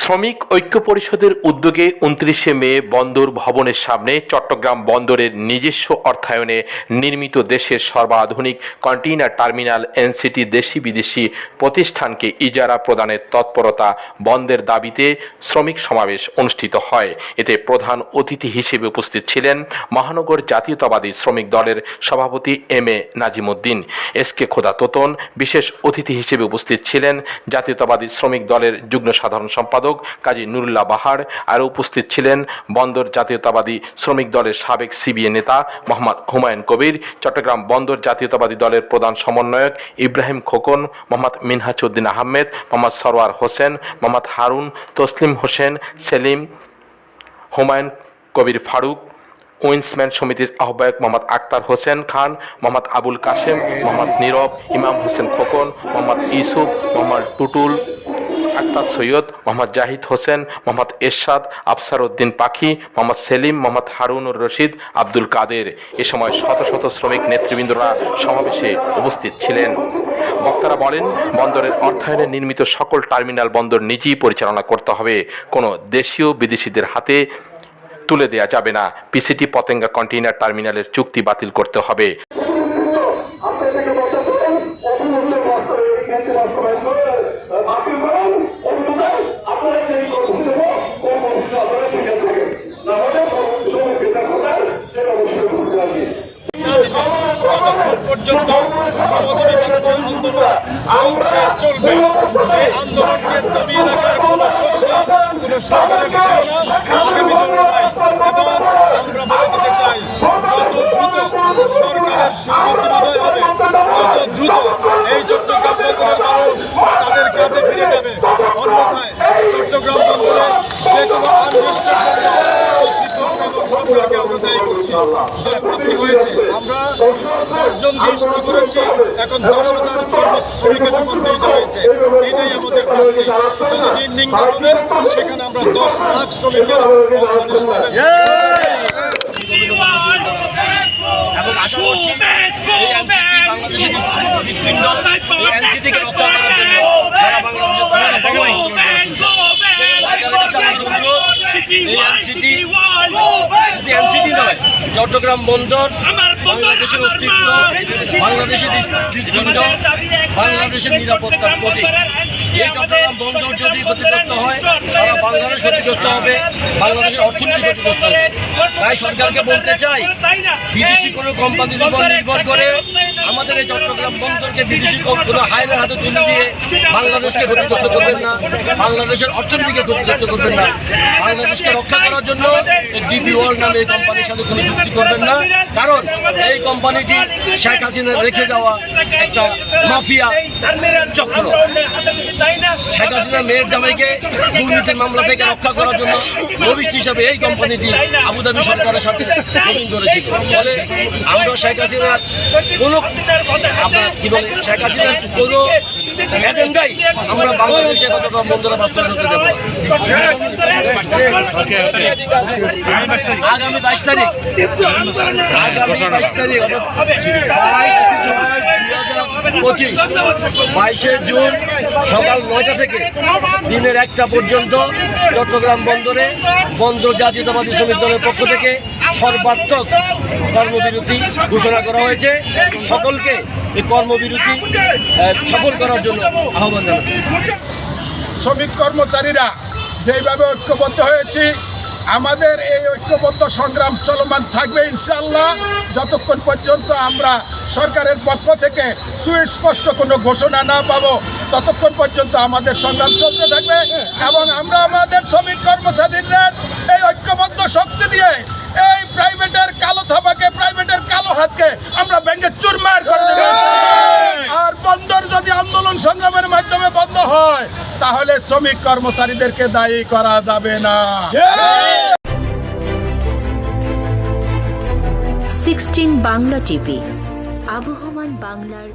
শ্রমিক ঐক্য পরিষদের উদ্যোগে উনত্রিশে মে বন্দর ভবনের সামনে চট্টগ্রাম বন্দরের নিজস্ব অর্থায়নে নির্মিত দেশের সর্বাধুনিক কন্টেইনার টার্মিনাল এনসিটি দেশি বিদেশি প্রতিষ্ঠানকে ইজারা প্রদানের তৎপরতা বন্ধের দাবিতে শ্রমিক সমাবেশ অনুষ্ঠিত হয়। এতে প্রধান অতিথি হিসেবে উপস্থিত ছিলেন মহানগর জাতীয়তাবাদী শ্রমিক দলের সভাপতি M A Nazimuddin. S K Khoda Totan, বিশেষ অতিথি হিসেবে উপস্থিত ছিলেন জাতীয়তাবাদী শ্রমিক দলের যুগ্ম সাধারণ সম্পাদক কাজী নুরুল্লাহ বাহার। আরও উপস্থিত ছিলেন বন্দর জাতীয়তাবাদী শ্রমিক দলের সাবেক সিবিএ নেতা মোহাম্মদ হুমায়ুন কবির, চট্টগ্রাম বন্দর জাতীয়তাবাদী দলের প্রধান সমন্বয়ক ইব্রাহিম খোকন, মোহাম্মদ মিনহাজউদ্দিন আহমেদ, মোহাম্মদ সরওয়ার হোসেন, মোহাম্মদ হারুন, তসলিম হোসেন, সেলিম, হুমায়ুন কবির ফারুক উইন্সম্যান সমিতির আহ্বায়ক মোহাম্মদ আক্তার হোসেন খান, মোহাম্মদ আবুল কাশেম, মোহাম্মদ নীরব, ইমাম হোসেন খোকন, মোহাম্মদ ইউসুফ, মোহাম্মদ টুটুল আক্তার সৈয়দ মোহাম্মদ জাহিদ হোসেন, মোহাম্মদ এরশাদ আফসার উদ্দিন পাখি, মোহাম্মদ সেলিম, মোহাম্মদ হারুনুর রশিদ, আব্দুল কাদের। এ সময় শত শত শ্রমিক নেতৃবৃন্দরা সমাবেশে উপস্থিত ছিলেন। বক্তারা বলেন, বন্দরের অর্থায়নে নির্মিত সকল টার্মিনাল বন্দর নিজেই পরিচালনা করতে হবে। কোনো দেশীয় বিদেশিদের হাতে তুলে দেয়া যাবে না। পিসিটি পতেঙ্গা কন্টেইনার টার্মিনালের চুক্তি বাতিল করতে হবে। পর্যন্ত শ্রমজীবী মানুষের আন্দোলন চলছে, চলবে। এই আন্দোলনকে দমিয়ে রাখার কোনো শক্তি কোনো সরকারের বিষয় না। আগামী দিনে নাই এবং আমরা বলে দিতে চাই, যত দ্রুত সরকারের সর্বোদয় হবে, তত দ্রুত এই চট্টগ্রাম মানুষ তাদের কাজে ফিরে যাবে। অন্যথায় চট্টগ্রাম বন্দরে যে কোনো আনরেস্টের সরকারকে আমরা দায়ী করছি। হয়েছে। আমরা দশজন দিয়ে শুরু করেছি। এখন দশ হাজার শ্রমিকের দিতে হয়েছে এটাই আমাদের প্রাপ্তি। যদি দিন দিন করবে সেখানে আমরা দশ লাখ শ্রমিকের মানুষ এবং আশা করছি এই বাংলাদেশের হৃৎপিণ্ড এই রক্ষা করার জন্য যারা বাংলাদেশের এই এনসিটি শুধু এনসিটি নয় চট্টগ্রাম বন্দর বাংলাদেশের অস্তিত্ব বাংলাদেশের হৃৎপিণ্ড বাংলাদেশের নিরাপত্তার প্রতীক। হয় বাংলাদেশ হবে, বাংলাদেশের বলতে চাই, বিদেশি কোনো কোম্পানির উপর নির্ভর করে আমাদের এই চট্টগ্রাম বন্দরকে বিদেশি কোনো হাতে তুলে দিয়ে বাংলাদেশকে না, বাংলাদেশের অর্থনীতিকে ক্ষতিগ্রস্ত করবেন না। বাংলাদেশকে রক্ষা করার জন্য ডিপি ওয়ার্ল্ড নামে এই কোম্পানির সাথে কোনো চুক্তি করবেন না। কারণ এই কোম্পানিটি শেখ হাসিনা রেখে যাওয়া একটা মাফিয়া চক্র। শেখ হাসিনার মেয়ের জামাইকে দুর্নীতির মামলা থেকে রক্ষা করার জন্য লবিস্ট হিসাবে এই কোম্পানিটি আবুধাবি সরকারের সাথে মিটিং করেছিল ফলে আমরা শেখ হাসিনার কোনো আপনার কি বলে শেখ হাসিনার কোনো এজেন্ডাই আমরা বাংলাদেশে কতটা বন্ধুরা বাস্তবায়ন হতে দেবো আগামী বাইশ তারিখ। আগামী বাইশ তারিখ। পঁচিশ। বাইশে জুন সকাল নয়টা থেকে দিনের একটা পর্যন্ত চট্টগ্রাম বন্দরে বন্দর জাতীয়তাবাদী শ্রমিক দলের পক্ষ থেকে সর্বাত্মক কর্মবিরতি ঘোষণা করা হয়েছে। সকলকে এই কর্মবিরতি সফল করার জন্য আহ্বান জানাচ্ছি। শ্রমিক কর্মচারীরা যেইভাবে ঐক্যবদ্ধ হয়েছি আমাদের এই ঐক্যবদ্ধ সংগ্রাম চলমান থাকবে ইনশাল্লাহ যতক্ষণ পর্যন্ত আমরা সরকারের পক্ষ থেকে সুস্পষ্ট কোনো ঘোষণা না পাবো, ততক্ষণ পর্যন্ত আমাদের সংগ্রাম চলতে থাকবে এবং আমরা আমাদের শ্রমিক কর্মচারীদের এই ঐক্যবদ্ধ শক্তি দিয়ে এই প্রাইভেটের কালো থাবাকে প্রাইভেটের কালো হাতকে আমরা ব্যাংকে চুরমার করে দেবো। আর বন্দর যদি আন্দোলন সংগ্রামের মাধ্যমে বন্ধ হয়, তাহলে শ্রমিক কর্মচারীদেরকে দায়ী করা যাবে না। Sixteen Bangla TV. আবহমান বাংলার